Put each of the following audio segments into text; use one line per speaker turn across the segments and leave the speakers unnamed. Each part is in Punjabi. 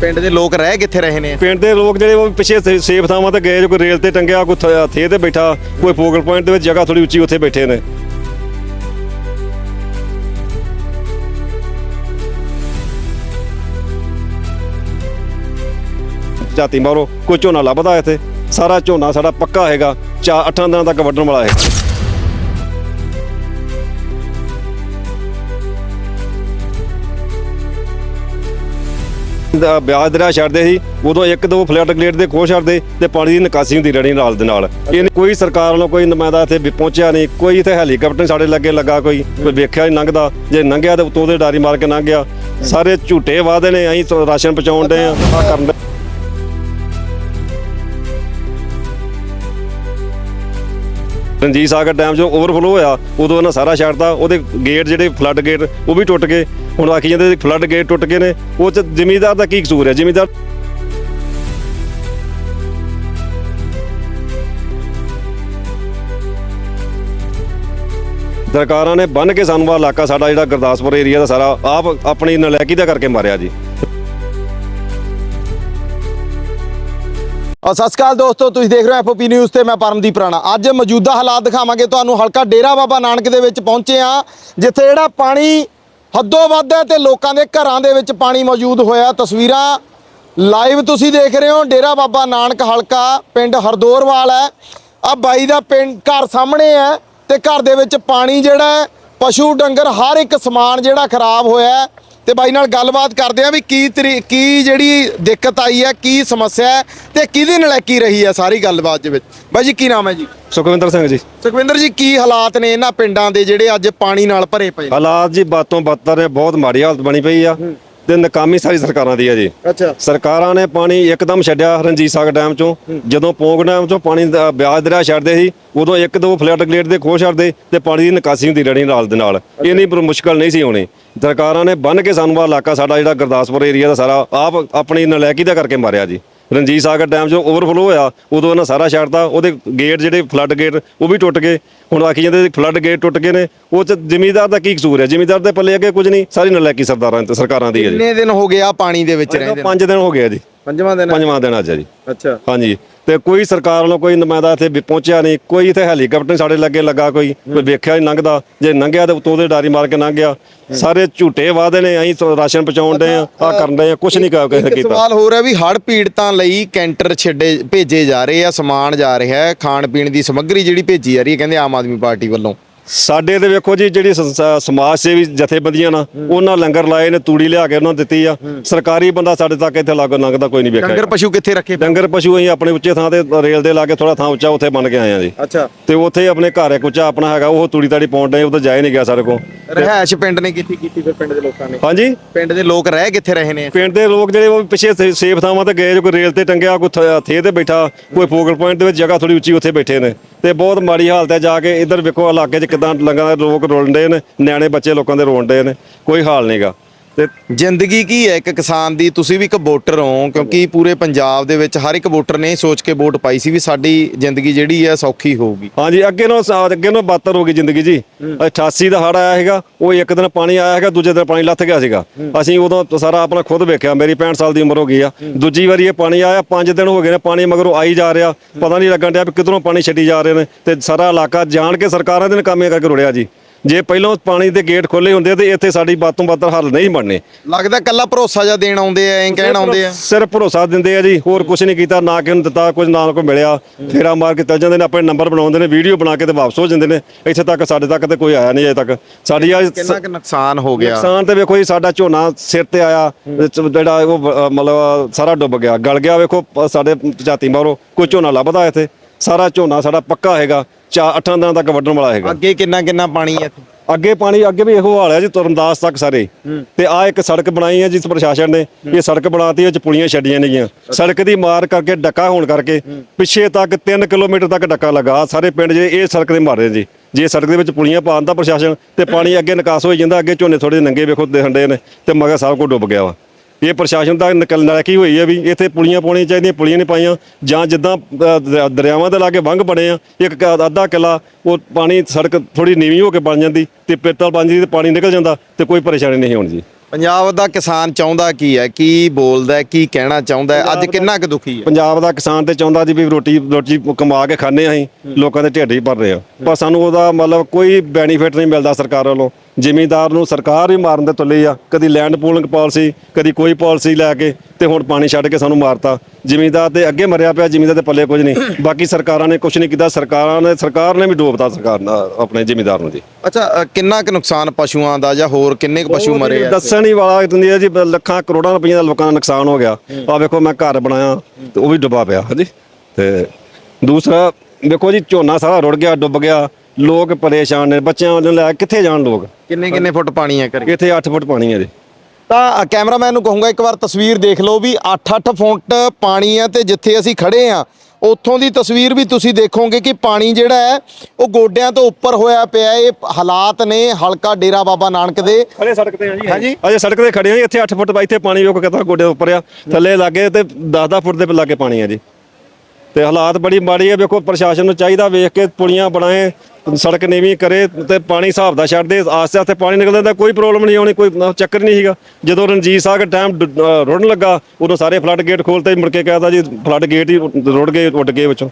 ਪਿੰਡ ਦੇ ਲੋਕ ਰਹਿ ਕਿੱਥੇ ਰਹੇ ਨੇ?
ਪਿੰਡ ਦੇ ਲੋਕ ਜਿਹੜੇ ਉਹ ਪਿੱਛੇ ਸੇ- ਸੇਫ ਥਾਵਾਂ ਤੇ ਗਏ, ਜੋ ਕੋਈ ਰੇਲ ਤੇ ਟੰਗਿਆ, ਕੋਈ ਥ- ਥੇ ਤੇ ਬੈਠਾ, ਕੋਈ ਫੋਕਲ ਪੁਆਇੰਟ ਦੇ ਵਿੱਚ ਜਗ੍ਹਾ ਥੋੜੀ ਉੱਚੀ ਉੱਥੇ ਬੈਠੇ ਨੇ। ਜਾਤੀ ਮਾਰੋ, ਕੋਈ ਝੋਨਾ ਲੱਭਦਾ ਇੱਥੇ? ਸਾਰਾ ਝੋਨਾ ਸਾਡਾ ਪੱਕਾ ਹੈਗਾ ਚਾ 8 ਦਿਨਾਂ ਤੱਕ ਵੱਢਣ ਵਾਲਾ ਹੈ। ਦਾ ਵਿਆਜ ਦਰਿਆ ਛੱਡਦੇ ਸੀ, ਉਦੋਂ ਇੱਕ ਦੋ ਫਲੱਡ ਗੇਟ ਦੇ ਕੋਲ ਛੱਡਦੇ ਤੇ ਪਾਣੀ ਦੀ ਨਿਕਾਸੀ ਹੁੰਦੀ ਰਹਿਣੀ ਨਾਲ ਦੇ ਨਾਲ। ਇਹ ਕੋਈ ਸਰਕਾਰ ਵੱਲੋਂ ਕੋਈ ਨੁਮਾਇੰਦਾ ਇੱਥੇ ਪਹੁੰਚਿਆ ਨਹੀਂ, ਕੋਈ ਇੱਥੇ ਹੈਲੀਕਾਪਟਰ ਸਾਡੇ ਲੱਗੇ ਲੱਗਾ, ਕੋਈ ਕੋਈ ਵੇਖਿਆ ਨਹੀਂ ਲੰਘਦਾ। ਜੇ ਲੰਘਿਆ ਤੇ ਉਤੋਂ ਦੇ ਡਾਰੀ ਮਾਰ ਕੇ ਲੰਘ ਗਿਆ। ਸਾਰੇ ਝੂਠੇ ਵਾਅਦੇ ਨੇ, ਅਸੀਂ ਰਾਸ਼ਨ ਪਹੁੰਚਾਉਣ ਦੇ ਆ ਕਰਨ ਡਏ। ਰਣਜੀਤ ਸਾਗਰ ਡੈਮ ਜੋ ਓਵਰਫਲੋ ਹੋਇਆ, ਉਦੋਂ ਇਹਨਾਂ ਸਾਰਾ ਛੱਡਤਾ, ਉਹਦੇ ਗੇਟ ਜਿਹੜੇ ਫਲੱਡ ਗੇਟ ਉਹ ਵੀ ਟੁੱਟ ਗਏ। ਹੁਣ ਆਖੀ ਜਾਂਦੇ ਫਲੱਡ ਗੇਟ ਟੁੱਟ ਗਏ ਨੇ। ਉਹ ਚ ਜ਼ਿਮੀਦਾਰ ਦਾ ਕੀ ਕਸੂਰ ਹੈ? ਜ਼ਿਮੀਦਾਰ ਸਰਕਾਰਾਂ ਨੇ ਬੰਨ ਕੇ ਸਾਨੂੰ ਆਹ ਇਲਾਕਾ, ਸਾਡਾ ਜਿਹੜਾ ਗੁਰਦਾਸਪੁਰ ਏਰੀਆ ਦਾ ਸਾਰਾ ਆਪ ਆਪਣੀ ਨਲਾਇਕੀ ਦਾ ਕਰਕੇ ਮਾਰਿਆ ਜੀ।
ਸਤਿ ਸ਼੍ਰੀ ਅਕਾਲ ਦੋਸਤੋ, ਤੁਸੀਂ ਦੇਖ ਰਹੇ ਹੋ ਐਫਓਪੀ ਨਿਊਜ਼ ਤੇ ਮੈਂ ਪਰਮਦੀਪ ਰਾਣਾ। ਅੱਜ ਮੌਜੂਦਾ ਹਾਲਾਤ ਦਿਖਾਵਾਂਗੇ। ਤੁਹਾਨੂੰ ਹਲਕਾ ਡੇਰਾ ਬਾਬਾ ਨਾਨਕ ਦੇ ਵਿੱਚ ਪਹੁੰਚੇ ਆ ਜਿੱਥੇ ਜਿਹੜਾ ਪਾਣੀ ਹੱਦੋਂ ਵੱਧ ਹੈ ਤੇ ਲੋਕਾਂ ਦੇ ਘਰਾਂ ਦੇ ਵਿੱਚ ਪਾਣੀ ਮੌਜੂਦ ਹੋਇਆ। ਤਸਵੀਰਾਂ ਲਾਈਵ ਤੁਸੀਂ ਦੇਖ ਰਹੇ ਹੋ। ਡੇਰਾ ਬਾਬਾ ਨਾਨਕ ਹਲਕਾ ਪਿੰਡ ਹਰਦੋਰਵਾਲ ਹੈ। ਆ ਬਾਈ ਦਾ ਪਿੰਡ ਘਰ ਸਾਹਮਣੇ ਹੈ ਤੇ ਘਰ ਦੇ ਵਿੱਚ ਪਾਣੀ ਜਿਹੜਾ ਪਸ਼ੂ, ਡੰਗਰ, ਹਰ ਇੱਕ ਸਮਾਨ ਜਿਹੜਾ ਖਰਾਬ ਹੋਇਆ ਹੈ। ਤੇ ਬਾਈ ਨਾਲ ਗੱਲਬਾਤ ਕਰਦੇ ਆ ਵੀ ਕੀ ਤਰੀ- ਕੀ ਜਿਹੜੀ ਦਿੱਕਤ ਆਈ ਹੈ, ਕੀ ਸਮੱਸਿਆ ਹੈ ਤੇ ਕਿਹਦੀ ਨਲਾਇਕੀ ਰਹੀ ਹੈ ਸਾਰੀ ਗੱਲਬਾਤ ਦੇ ਵਿੱਚ। ਬਾਈ ਜੀ, ਕੀ ਨਾਮ ਹੈ ਜੀ?
ਸੁਖਵਿੰਦਰ ਸਿੰਘ ਜੀ।
ਸੁਖਵਿੰਦਰ ਜੀ ਕੀ ਹਾਲਾਤ ਨੇ ਇਹਨਾਂ ਪਿੰਡਾਂ ਦੇ ਜਿਹੜੇ ਅੱਜ ਪਾਣੀ ਨਾਲ ਭਰੇ ਪਏ ਨੇ?
ਹਾਲਾਤ ਜੀ ਬਾਤੋਂ ਬੱਤਰ ਨੇ ਬਹੁਤ ਮਾੜੀ ਹਾਲਤ ਬਣੀ ਪਈ ਆ ਤੇ ਨਾਕਾਮੀ ਸਾਰੀ ਸਰਕਾਰਾਂ ਦੀ ਆ ਜੀ।
ਅੱਛਾ।
ਸਰਕਾਰਾਂ ਨੇ ਪਾਣੀ ਇੱਕਦਮ ਛੱਡਿਆ ਰਣਜੀਤ ਸਾਗਰ ਡੈਮ ਚੋਂ। ਜਦੋਂ ਪੋਂਗ ਡੈਮ ਚੋਂ ਪਾਣੀ ਦਾ ਵਿਆਜ ਦਰਿਆ ਛੱਡਦੇ ਸੀ ਉਦੋਂ ਇੱਕ ਦੋ ਫਲੱਡ ਗੇਟ ਦੇ ਖੋਹ ਛੱਡਦੇ ਤੇ ਪਾਣੀ ਦੀ ਨਿਕਾਸੀ ਹੁੰਦੀ ਰਹਿਣੀ ਨਾਲ ਦੇ ਨਾਲ। ਇਹ ਨਹੀਂ ਪਰ ਮੁਸ਼ਕਲ ਨਹੀਂ ਸੀ ਹੋਣੀ। ਸਰਕਾਰਾਂ ਨੇ ਬੰਨ ਕੇ ਸਾਨੂੰ ਆਹ ਇਲਾਕਾ ਸਾਡਾ ਜਿਹੜਾ ਗੁਰਦਾਸਪੁਰ ਏਰੀਆ ਦਾ ਸਾਰਾ ਆਪ ਆਪਣੀ ਨਲਾਇਕੀ ਦਾ ਕਰਕੇ ਮਾਰਿਆ ਜੀ। ਰਣਜੀਤ ਸਾਗਰ ਡੈਮ ਜੋ ਓਵਰਫਲੋ ਹੋਇਆ ਉਦੋਂ ਇਹਨਾਂ ਸਾਰਾ ਛੱਡਤਾ ਉਹਦੇ ਗੇਟ ਜਿਹੜੇ ਫਲੱਡ ਗੇਟ ਉਹ ਵੀ ਟੁੱਟ ਗਏ। ਹੁਣ ਆਖੀ ਜਾਂਦੇ ਫਲੱਡ ਗੇਟ ਟੁੱਟ ਗਏ ਨੇ ਉਹ ਚ ਜ਼ਿਮੀਂਦਾਰ ਦਾ ਕੀ ਕਸੂਰ ਹੈ? ਜ਼ਿਮੀਂਦਾਰ ਦੇ ਪੱਲੇ ਅੱਗੇ ਕੁਝ ਨਹੀਂ ਸਾਰੀ ਨਲਾਇਕੀ ਸਰਦਾਰਾਂ ਤੇ ਸਰਕਾਰਾਂ ਦੀ ਹੈ ਜੀ।
ਕਿੰਨੇ ਦਿਨ ਹੋ ਗਏ ਆ ਪਾਣੀ ਦੇ ਵਿੱਚ ਰਹਿੰਦੇ
ਪੰਜ ਦਿਨ ਹੋ ਗਏ ਆ ਜੀ।
ਪੰਜਵਾਂ ਦਿਨ
ਪੰਜਵਾਂ ਦਿਨ ਅੱਜ ਆ ਜੀ।
ਅੱਛਾ।
ਹਾਂਜੀ। ਤੇ ਕੋਈ ਸਰਕਾਰ ਵੱਲੋਂ ਕੋਈ ਨੁਮਾਇੰਦਾ ਇੱਥੇ ਵੀ ਪਹੁੰਚਿਆ ਨਹੀਂ। ਕੋਈ ਇੱਥੇ ਹੈਲੀਕਾਪਟਰ ਸਾਡੇ ਲੱਗੇ ਲੱਗਾ ਕੋਈ। ਕੋਈ ਵੇਖਿਆ ਨਹੀਂ ਲੰਘਦਾ। ਜੇ ਲੰਘਿਆ ਤੇ ਉਤੋਂ ਦੇ ਡਾਰੀ ਮਾਰ ਕੇ ਲੰਘ ਗਿਆ। ਸਾਰੇ ਝੂਠੇ ਵਾਅਦੇ ਨੇ। ਅਸੀਂ ਰਾਸ਼ਨ ਪਹੁੰਚਾਉਣ ਦੇ ਆ ਆ ਕਰਨ ਦੇ ਆ ਕੁਝ ਨਹੀਂ ਕਰ ਕਿਸੇ ਕੀਤਾ।
ਸਵਾਲ ਹੋ ਰਿਹਾ ਵੀ ਹੜ੍ਹ ਪੀੜਤਾਂ ਲਈ ਕੈਂਟਰ ਛੱਡੇ ਭੇਜੇ ਜਾ ਰਹੇ ਆ ਸਮਾਨ ਜਾ ਰਿਹਾ ਹੈ। ਖਾਣ ਪੀਣ ਦੀ ਸਮੱਗਰੀ ਜਿਹੜੀ ਭੇਜੀ ਜਾ ਰਹੀ ਹੈ ਕਹਿੰਦੇ ਆਮ ਆਦਮੀ ਪਾਰਟੀ ਵੱਲੋਂ।
ਸਾਡੇ ਤੇ ਵੇਖੋ ਜੀ ਜਿਹੜੀ ਸਮਾਜ ਸੇਵੀ ਜਥੇਬੰਦੀਆਂ ਨਾ ਉਹਨਾਂ ਲੰਗਰ ਲਾਏ ਨੇ ਤੂੜੀ ਲਿਆ ਕੇ ਉਹਨਾਂ ਨੂੰ ਦਿੱਤੀ ਆ। ਸਰਕਾਰੀ ਬੰਦਾ ਸਾਡੇ ਤੱਕ ਇੱਥੇ ਲਾਗੋ ਲੰਘਦਾ ਕੋਈ ਨਹੀਂ ਵੇਖਿਆ।
ਡੰਗਰ ਪਸ਼ੂ ਕਿੱਥੇ ਰੱਖੇ?
ਡੰਗਰ ਪਸ਼ੂ ਅਸੀਂ ਆਪਣੇ ਉੱਚੇ ਥਾਂ ਤੇ ਰੇਲ ਦੇ ਲਾਗੇ ਥੋੜਾ ਥਾਂ ਉੱਚਾ ਉੱਥੇ ਬਣ ਕੇ ਆਏ ਆ ਜੀ।
ਅੱਛਾ।
ਤੇ ਉੱਥੇ ਆਪਣੇ ਘਰ ਇੱਕ ਉੱਚਾ ਆਪਣਾ ਹੈਗਾ ਉਹ ਤੂੜੀ ਤਾੜੀ ਪਾਉਣ ਦੇ ਉਹ ਤਾਂ ਜਾਇ ਨਹੀਂ ਗਿਆ ਸਾਡੇ ਕੋਲ।
ਰਹਿائش ਪਿੰਡ ਨੇ ਕੀਤੀ ਕੀਤੀ ਫਿਰ ਪਿੰਡ ਦੇ ਲੋਕਾਂ ਨੇ।
ਹਾਂਜੀ?
ਪਿੰਡ ਦੇ ਲੋਕ ਰਹਿ ਕਿੱਥੇ ਰਹੇ ਨੇ?
ਪਿੰਡ ਦੇ ਲੋਕ ਜਿਹੜੇ ਉਹ ਪਿੱਛੇ ਸੇਫ ਥਾਵਾਂ ਤੇ ਗਏ ਜੋ ਕੋਈ ਰੇਲ ਤੇ ਟੰਗਿਆ ਕੋਈ ਥੇ ਤੇ ਬੈਠਾ ਕੋਈ ਫੋਗਲ ਪੁਆਇੰਟ ਦੇ ਵਿੱਚ ਜਗ੍ਹਾ ਥੋੜੀ ਉੱਚੀ ਉੱਥੇ ਬੈਠੇ ਨੇ। ਤੇ ਬਹੁਤ ਮਾੜੀ ਹਾਲਤ ਹੈ ਜਾ ਕੇ ਇੱਧਰ ਵੇਖੋ ਇਲਾਕੇ 'ਚ ਕਿਦਾਂ ਲੰਗਾ ਦੇ ਲੋਕ ਰੋਲਦੇ ਨੇ, ਨਿਆਣੇ ਬੱਚੇ ਲੋਕਾਂ ਦੇ ਰੋਣ ਦੇ ਨੇ, ਕੋਈ ਹਾਲ ਨਹੀਂਗਾ ਤੇ
ਜ਼ਿੰਦਗੀ ਕੀ ਹੈ ਇੱਕ ਕਿਸਾਨ ਦੀ? ਤੁਸੀਂ ਵੀ ਇੱਕ ਵੋਟਰ ਹੋ, ਕਿਉਂਕਿ ਪੂਰੇ ਪੰਜਾਬ ਦੇ ਵਿੱਚ ਹਰ ਇੱਕ ਵੋਟਰ ਨੇ ਇਹ ਸੋਚ ਕੇ ਵੋਟ ਪਾਈ ਸੀ ਵੀ ਸਾਡੀ ਜ਼ਿੰਦਗੀ ਜਿਹੜੀ ਹੈ ਸੌਖੀ ਹੋਊਗੀ।
ਹਾਂਜੀ, ਅੱਗੇ ਨੂੰ ਅੱਗੇ ਨੂੰ ਬਾਤਰ ਹੋ ਗਈ ਜ਼ਿੰਦਗੀ ਜੀ। 88 ਦਾ ਹੜ ਆਇਆ ਹੈਗਾ ਉਹ ਇੱਕ ਦਿਨ ਪਾਣੀ ਆਇਆ ਹੈਗਾ ਦੂਜੇ ਦਿਨ ਪਾਣੀ ਲੱਥ ਗਿਆ ਸੀਗਾ। ਅਸੀਂ ਉਦੋਂ ਤਾਂ ਸਾਰਾ ਆਪਣਾ ਖੁਦ ਵੇਖਿਆ, ਮੇਰੀ 65 ਸਾਲ ਦੀ ਉਮਰ ਹੋ ਗਈ ਆ। ਦੂਜੀ ਵਾਰੀ ਇਹ ਪਾਣੀ ਆਇਆ 5 ਦਿਨ ਹੋ ਗਏ ਨੇ, ਪਾਣੀ ਮਗਰੋਂ ਆਈ ਜਾ ਰਿਹਾ, ਪਤਾ ਨਹੀਂ ਲੱਗਣ ਡਿਆ ਵੀ ਕਿਧਰੋਂ ਪਾਣੀ ਛੱਡੀ ਜਾ ਰਹੇ ਨੇ। ਤੇ ਸਾਰਾ ਇਲਾਕਾ ਜਾਣ ਕੇ ਸਰਕਾਰਾਂ ਦੇ ਨਕਾਮੀਆਂ ਕਰਕੇ ਰੁੜਿਆ ਜੀ। ਜੇ ਪਹਿਲਾਂ ਪਾਣੀ ਦੇ ਗੇਟ ਖੋਲੇ ਹੁੰਦੇ ਤੇ ਇੱਥੇ ਸਾਡੀ ਬਾਤੋਂ ਬਾਤਰ ਹੱਲ ਨਹੀਂ ਬਣਨੇ।
ਲੱਗਦਾ ਕੱਲਾ ਭਰੋਸਾ ਜਿਹਾ ਦੇਣ ਆਉਂਦੇ ਆ ਐਂ ਕਹਿਣ ਆਉਂਦੇ ਆ।
ਸਿਰਫ ਭਰੋਸਾ ਦਿੰਦੇ ਆ ਜੀ ਹੋਰ ਕੁਝ ਨਹੀਂ ਕੀਤਾ ਨਾ ਕਿ ਉਹਨੂੰ ਦਿੱਤਾ ਕੁਝ ਨਾ ਕੋਈ ਮਿਲਿਆ। ਫੇਰਾ ਮਾਰ ਕੇ ਚੱਲ ਜਾਂਦੇ ਨੇ ਆਪਣੇ ਨੰਬਰ ਬਣਾਉਂਦੇ ਨੇ ਵੀਡੀਓ ਬਣਾ ਕੇ ਤੇ ਵਾਪਸ ਹੋ ਜਾਂਦੇ ਨੇ। ਇੱਥੇ ਤੱਕ ਸਾਡੇ ਤੱਕ ਤੇ ਕੋਈ ਆਇਆ ਨਹੀਂ ਅਜੇ ਤੱਕ। ਸਾਡੀ ਆ
ਕਿੰਨਾ ਕੁ ਨੁਕਸਾਨ ਹੋ ਗਿਆ।
ਨੁਕਸਾਨ ਤੇ ਵੇਖੋ ਜੀ ਸਾਡਾ ਝੋਨਾ ਸਿਰ ਤੇ ਆਇਆ ਜਿਹੜਾ ਉਹ ਮਤਲਬ ਸਾਰਾ ਡੁੱਬ ਗਿਆ। ਗਲ ਗਿਆ ਵੇਖੋ ਸਾਡੇ ਜਾਤੀ ਮਾਰੋ ਕੋਈ ਝੋਨਾ ਲੱਭਦਾ ਇੱਥੇ। ਸਾਰਾ ਝੋਨਾ ਸਾਡਾ ਪੱਕਾ ਹੈਗਾ ਚਾ 8 ਦਿਨਾਂ ਤੱਕ ਵੱਢਣ ਵਾਲਾ ਹੈਗਾ।
ਅੱਗੇ ਕਿੰਨਾ ਕਿੰਨਾ ਪਾਣੀ ਹੈ ਇੱਥੇ?
ਅੱਗੇ ਪਾਣੀ ਅੱਗੇ ਵੀ ਇਹੋ ਹਾਲ ਹੈ ਜੀ ਤੁਰਨਦਾਸ ਤੱਕ ਸਾਰੇ। ਤੇ ਆ ਇੱਕ ਸੜਕ ਬਣਾਈ ਹੈ ਜਿਸ ਪ੍ਰਸ਼ਾਸਨ ਨੇ ਇਹ ਸੜਕ ਬਣਾਤੀ ਵਿੱਚ ਪੁਲੀਆਂ ਛੱਡੀਆਂ ਨੇਗੀਆਂ। ਸੜਕ ਦੀ ਮਾਰ ਕਰਕੇ ਡੱਕਾ ਹੋਣ ਕਰਕੇ ਪਿੱਛੇ ਤੱਕ 3 ਕਿਲੋਮੀਟਰ ਤੱਕ ਡੱਕਾ ਲੱਗਾ। ਸਾਰੇ ਪਿੰਡ ਜਿਹੜੇ ਇਹ ਸੜਕ ਦੇ ਮਾਰੇ ਜੀ। ਜੇ ਸੜਕ ਦੇ ਵਿੱਚ ਪੁਲੀਆਂ ਪਾਉਂਦਾ ਪ੍ਰਸ਼ਾਸਨ ਤੇ ਪਾਣੀ ਅੱਗੇ ਨਿਕਾਸ ਹੋਈ ਜਾਂਦਾ ਅੱਗੇ ਝੋਨੇ ਥੋੜੇ ਨੰਗੇ ਵੇਖੋ ਦੇਖਣ ਨੇ ਤੇ ਮਗਰ ਸਭ ਕੁਝ ਡੁੱਬ ਗਿਆ ਵਾ। ਇਹ ਪ੍ਰਸ਼ਾਸਨ ਦਾ ਨਕਲ ਨਲਕੀ ਹੋਈ ਹੈ ਵੀ ਇੱਥੇ ਪੁਲੀਆਂ ਪਾਉਣੀਆਂ ਚਾਹੀਦੀਆਂ ਪੁਲੀਆਂ ਨਹੀਂ ਪਾਈਆਂ ਜਾਂ ਜਿੱਦਾਂ ਅ, ਦਰਿਆ- ਦਰਿਆਵਾਂ ਦੇ ਲਾਗੇ ਵੰਗ ਬਣੇ ਆ ਇੱਕ ਕ- ਅੱਧਾ ਕਿਲਾ ਉਹ ਪਾਣੀ ਸੜਕ ਥੋੜੀ ਨੀਵੀਂ ਹੋ ਕੇ ਬਣ ਜਾਂਦੀ ਤੇ ਪਿੱਤਲ ਬਣ ਜਾਂਦੀ ਤੇ ਪਾਣੀ ਨਿਕਲ ਜਾਂਦਾ ਤੇ ਕੋਈ ਪਰੇਸ਼ਾਨੀ ਨਹੀਂ ਹੋਣੀ ਜੀ।
ਪੰਜਾਬ ਦਾ ਕਿਸਾਨ ਚਾਹੁੰਦਾ ਕੀ ਹੈ? ਕੀ ਬੋਲਦਾ ਹੈ, ਕੀ ਕਹਿਣਾ ਚਾਹੁੰਦਾ ਹੈ? ਅੱਜ ਕਿੰਨਾ ਕੁ ਦੁਖੀ ਹੈ?
ਪੰਜਾਬ ਦਾ ਕਿਸਾਨ ਤੇ ਚਾਹੁੰਦਾ ਜੀ ਵੀ ਰੋਟੀ ਰੋਟੀ ਕਮਾ ਕੇ ਖਾਣੇ ਅਸੀਂ ਲੋਕਾਂ ਦੇ ਢਿੱਡ ਹੀ ਭਰ ਰਹੇ ਆ। ਪਰ ਸਾਨੂੰ ਉਹਦਾ ਮਤਲਬ ਕੋਈ ਬੈਨੀਫਿਟ ਨਹੀਂ ਮਿਲਦਾ ਸਰਕਾਰ ਵੱਲੋਂ। ਜ਼ਿਮੀਂਦਾਰ ਨੂੰ ਸਰਕਾਰ ਹੀ ਮਾਰਨ ਦੇ ਤੁੱਲੀ ਆ। ਕਦੀ ਲੈਂਡ ਪੂਲਿੰਗ ਪਾਲਿਸੀ ਕਦੀ ਕੋਈ ਪਾਲਿਸੀ ਲੈ ਕੇ ਤੇ ਹੁਣ ਪਾਣੀ ਛੱਡ ਕੇ ਸਾਨੂੰ ਮਾਰਤਾ। ਜ਼ਿਮੀਂਦਾਰ ਤੇ ਅੱਗੇ ਮਰਿਆ ਪਿਆ ਜ਼ਿਮੀਂਦਾਰ ਦੇ ਪੱਲੇ ਕੁਝ ਨਹੀਂ। ਬਾਕੀ ਸਰਕਾਰਾਂ ਨੇ ਕੁਝ ਨਹੀਂ ਕੀਤਾ। ਸਰਕਾਰਾਂ ਨੇ ਸਰਕਾਰ ਨੇ ਵੀ ਡੋਬਤਾ ਸਰਕਾਰ ਨਾਲ ਆਪਣੇ ਜ਼ਿਮੀਂਦਾਰ ਨੂੰ ਜੀ।
ਅੱਛਾ ਅ, ਕਿੰਨਾ ਕੁ ਨੁਕਸਾਨ ਪਸ਼ੂਆਂ ਦਾ ਜਾਂ ਹੋਰ ਕਿੰਨੇ ਕੁ ਪਸ਼ੂ ਮਰੇ ਆ?
ਦੱਸਣ ਹੀ ਵਾਲਾ ਹੁੰਦੀ ਹੈ ਜੀ ਬ- ਲੱਖਾਂ ਕਰੋੜਾਂ ਰੁਪਈਆ ਦਾ ਲੋਕਾਂ ਦਾ ਨੁਕਸਾਨ ਹੋ ਗਿਆ। ਆ ਵੇਖੋ ਮੈਂ ਘਰ ਬਣਾਇਆ ਤੇ ਉਹ ਵੀ ਡੁੱਬਾ ਪਿਆ ਹਾਂਜੀ। ਤੇ ਦੂਸਰਾ ਵੇਖੋ ਜੀ ਝੋਨਾ ਸਾਰਾ ਰੁੜ ਗਿਆ ਡੁੱਬ ਗਿਆ। ਲੋਕ ਪਰੇਸ਼ਾਨ ਨੇ ਬੱਚਿਆਂ ਨੂੰ ਲੈ ਕੇ ਕਿੱਥੇ ਜਾਣ ਲੋਕ?
ਕਿੰਨੇ ਕਿੰਨੇ ਫੁੱਟ ਪਾਣੀ ਹੈ ਕਰੇ
ਇੱਥੇ 8 ਫੁੱਟ ਪਾਣੀ ਹੈ ਜੀ।
ਤਾਂ ਕੈਮਰਾਮੈਨ ਨੂੰ ਕਹੂੰਗਾ ਇੱਕ ਵਾਰ ਤਸਵੀਰ ਦੇਖ ਲਓ ਵੀ 8-8 ਫੁੱਟ ਪਾਣੀ ਹੈ ਤੇ ਜਿੱਥੇ ਅਸੀਂ ਖੜੇ ਆ ਉੱਥੋਂ ਦੀ ਤਸਵੀਰ ਵੀ ਤੁਸੀਂ ਦੇਖੋਗੇ ਕਿ ਪਾਣੀ ਜਿਹੜਾ ਹੈ ਉਹ ਗੋਡਿਆਂ ਤੋਂ ਉੱਪਰ ਹੋਇਆ ਪਿਆ। ਇਹ ਹਾਲਾਤ ਨੇ ਹਲਕਾ ਡੇਰਾ ਬਾਬਾ ਨਾਨਕ ਦੇ।
ਖੜੇ ਸੜਕ ਤੇ ਆ ਜੀ।
ਹਾਂਜੀ।
ਅਜੇ ਸੜਕ ਤੇ ਖੜੇ ਆ ਜੀ, ਇੱਥੇ 8 ਫੁੱਟ ਇੱਥੇ ਪਾਣੀ ਵੇਖੋ ਕਿਤਾ ਗੋਡੇ ਉੱਪਰ ਆ ਥੱਲੇ ਲੱਗੇ ਤੇ 10-10 ਫੁੱਟ ਦੇ ਲਾਗੇ ਪਾਣੀ ਆ ਜੀ। ਤੇ ਹਾਲਾਤ ਬੜੀ ਮਾੜੀ ਹੈ ਵੇਖੋ ਪ੍ਰਸ਼ਾਸਨ ਨੂੰ ਚਾਹੀਦਾ ਵੇਖ ਕੇ ਪੁਲੀਆਂ ਬਣਾਏ ਸੜਕ ਨੀਵੀਂ ਕਰੇ ਤੇ ਪਾਣੀ ਹਿਸਾਬ ਦਾ ਛੱਡ ਦੇ ਆਸਤੇ ਆਸਤੇ ਪਾਣੀ ਨਿਕਲਦਾ ਤਾਂ ਕੋਈ ਪ੍ਰੋਬਲਮ ਨਹੀਂ ਆਉਣੀ, ਕੋਈ ਚੱਕਰ ਨਹੀਂ ਸੀਗਾ। ਜਦੋਂ ਰਣਜੀਤ ਸਾਹਿਬ ਟਾਈਮ ਰੁੜਨ ਲੱਗਾ, ਉਦੋਂ ਸਾਰੇ ਫਲੱਡ ਗੇਟ ਖੋਲਤੇ, ਮੁੜ ਕੇ ਕਹਿਤਾ ਜੀ ਫਲੱਡ ਗੇਟ ਹੀ ਰੁੜ ਗਏ, ਉੱਡ ਗਏ ਵਿੱਚੋਂ।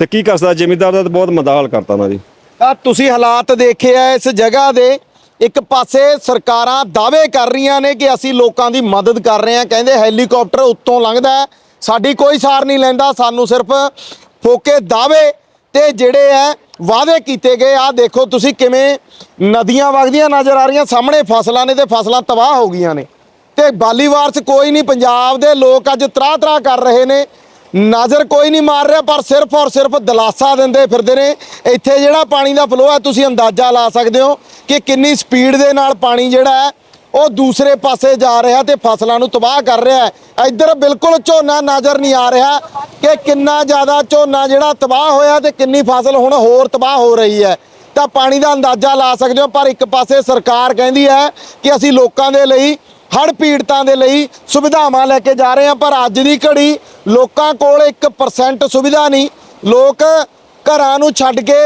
ਤੇ ਕੀ ਕਰ ਸਕਦਾ ਦਾ ਤਾਂ ਬਹੁਤ ਮੰਦਾ ਕਰਤਾ ਨਾ ਜੀ
ਆ ਤੁਸੀਂ ਹਾਲਾਤ ਦੇਖੇ ਆ ਇਸ ਜਗ੍ਹਾ ਦੇ, ਇੱਕ ਪਾਸੇ ਸਰਕਾਰਾਂ ਦਾਅਵੇ ਕਰ ਰਹੀਆਂ ਨੇ ਕਿ ਅਸੀਂ ਲੋਕਾਂ ਦੀ ਮਦਦ ਕਰ ਰਹੇ ਹਾਂ, ਕਹਿੰਦੇ ਹੈਲੀਕਾਪਟਰ ਉੱਤੋਂ ਲੰਘਦਾ ਸਾਡੀ ਕੋਈ ਸਾਰ ਨਹੀਂ ਲੈਂਦਾ, ਸਾਨੂੰ ਸਿਰਫ ਫੋਕੇ ਦਾਅਵੇ ਤੇ ਜਿਹੜੇ ਆ ਵਾਅਦੇ ਕੀਤੇ ਗਏ ਆ ਦੇਖੋ ਤੁਸੀਂ ਕਿਵੇਂ ਨਦੀਆਂ ਵਗਦੀਆਂ ਨਜ਼ਰ ਆ ਰਹੀਆਂ, ਸਾਹਮਣੇ ਫਸਲਾਂ ਨੇ ਤੇ ਫਸਲਾਂ ਤਬਾਹ ਹੋ ਗਈਆਂ ਨੇ। ਤੇ ਬਾਲੀਵਾਰ 'ਚ ਕੋਈ ਨਹੀਂ, ਪੰਜਾਬ ਦੇ ਲੋਕ ਅੱਜ ਤਰਾ ਤਰਾ ਕਰ ਰਹੇ ਨੇ। ਨਜ਼ਰ ਕੋਈ ਨਹੀਂ ਮਾਰ ਰਿਹਾ, ਪਰ ਸਿਰਫ ਔਰ ਸਿਰਫ ਦਲਾਸਾ ਦਿੰਦੇ ਫਿਰਦੇ ਨੇ। ਇੱਥੇ ਜਿਹੜਾ ਪਾਣੀ ਦਾ ਫਲੋ ਹੈ, ਤੁਸੀਂ ਅੰਦਾਜ਼ਾ ਲਾ ਸਕਦੇ ਹੋ ਕਿ ਕਿੰਨੀ ਸਪੀਡ ਦੇ ਨਾਲ ਪਾਣੀ ਜਿਹੜਾ ਹੈ ਉਹ ਦੂਸਰੇ ਪਾਸੇ ਜਾ ਰਿਹਾ ਤੇ ਫਸਲਾਂ ਨੂੰ ਤਬਾਹ ਕਰ ਰਿਹਾ ਹੈ। ਇੱਧਰ ਬਿਲਕੁਲ ਝੋਨਾ ਨਜ਼ਰ ਨਹੀਂ ਆ ਰਿਹਾ ਕਿ ਕਿੰਨਾ ਜ਼ਿਆਦਾ ਝੋਨਾ ਜਿਹੜਾ ਤਬਾਹ ਹੋਇਆ ਤੇ ਕਿੰਨੀ ਫਸਲ ਹੁਣ ਹੋਰ ਤਬਾਹ ਹੋ ਰਹੀ ਹੈ। ਤਾਂ ਪਾਣੀ ਦਾ ਅੰਦਾਜ਼ਾ ਲਾ ਸਕਦੇ ਹੋ, ਪਰ ਇੱਕ ਪਾਸੇ ਸਰਕਾਰ ਕਹਿੰਦੀ ਹੈ ਕਿ ਅਸੀਂ ਲੋਕਾਂ ਦੇ ਲਈ, ਹੜ੍ਹ ਪੀੜਤਾਂ ਦੇ ਲਈ ਸੁਵਿਧਾਵਾਂ ਲੈ ਕੇ ਜਾ ਰਹੇ ਹਾਂ, ਪਰ ਅੱਜ ਦੀ ਘੜੀ ਲੋਕਾਂ ਕੋਲ 1% ਸੁਵਿਧਾ ਨਹੀਂ। ਲੋਕ ਘਰਾਂ ਨੂੰ ਛੱਡ ਕੇ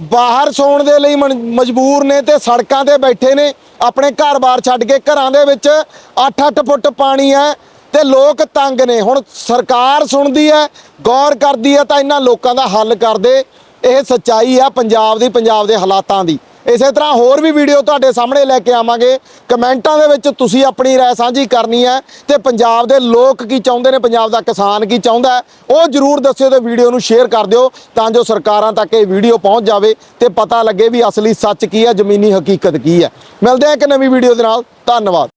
ਬਾਹਰ ਸੌਣ ਦੇ ਲਈ ਮਨ- ਮਜਬੂਰ ਨੇ ਤੇ ਸੜਕਾਂ ਤੇ ਬੈਠੇ ਨੇ। ਆਪਣੇ ਘਰ-ਬਾਰ ਛੱਡ ਕੇ ਘਰਾਂ ਦੇ ਵਿੱਚ 8-8 ਫੁੱਟ ਪਾਣੀ ਹੈ ਤੇ ਲੋਕ ਤੰਗ ਨੇ। ਹੁਣ ਸਰਕਾਰ ਸੁਣਦੀ ਹੈ, ਗੌਰ ਕਰਦੀ ਹੈ ਤਾਂ ਇਹਨਾਂ ਲੋਕਾਂ ਦਾ ਹੱਲ ਕਰਦੇ ਇਹ ਸੱਚਾਈ ਆ ਪੰਜਾਬ ਦੀ, ਪੰਜਾਬ ਦੇ ਹਾਲਾਤਾਂ ਦੀ। ਇਸੇ ਤਰ੍ਹਾਂ ਹੋਰ ਵੀ ਵੀਡੀਓ ਤੁਹਾਡੇ ਸਾਹਮਣੇ ਲੈ ਕੇ ਆਵਾਂਗੇ। ਕਮੈਂਟਾਂ ਦੇ ਵਿੱਚ ਤੁਸੀਂ ਆਪਣੀ ਰਾਏ ਸਾਂਝੀ ਕਰਨੀ ਹੈ ਤੇ ਪੰਜਾਬ ਦੇ ਲੋਕ ਕੀ ਚਾਹੁੰਦੇ ਨੇ, ਪੰਜਾਬ ਦਾ ਕਿਸਾਨ ਕੀ ਚਾਹੁੰਦਾ ਉਹ ਜਰੂਰ ਦੱਸਿਓ ਤੇ ਵੀਡੀਓ ਨੂੰ ਸ਼ੇਅਰ ਕਰ ਦਿਓ ਤਾਂ ਜੋ ਸਰਕਾਰਾਂ ਤੱਕ ਇਹ ਵੀਡੀਓ ਪਹੁੰਚ ਜਾਵੇ ਤੇ ਪਤਾ ਲੱਗੇ ਵੀ ਅਸਲੀ ਸੱਚ ਕੀ ਹੈ, ਜ਼ਮੀਨੀ ਹਕੀਕਤ ਕੀ ਹੈ। ਮਿਲਦੇ ਹਾਂ ਇੱਕ ਨਵੀਂ ਵੀਡੀਓ ਦੇ ਨਾਲ। ਧੰਨਵਾਦ।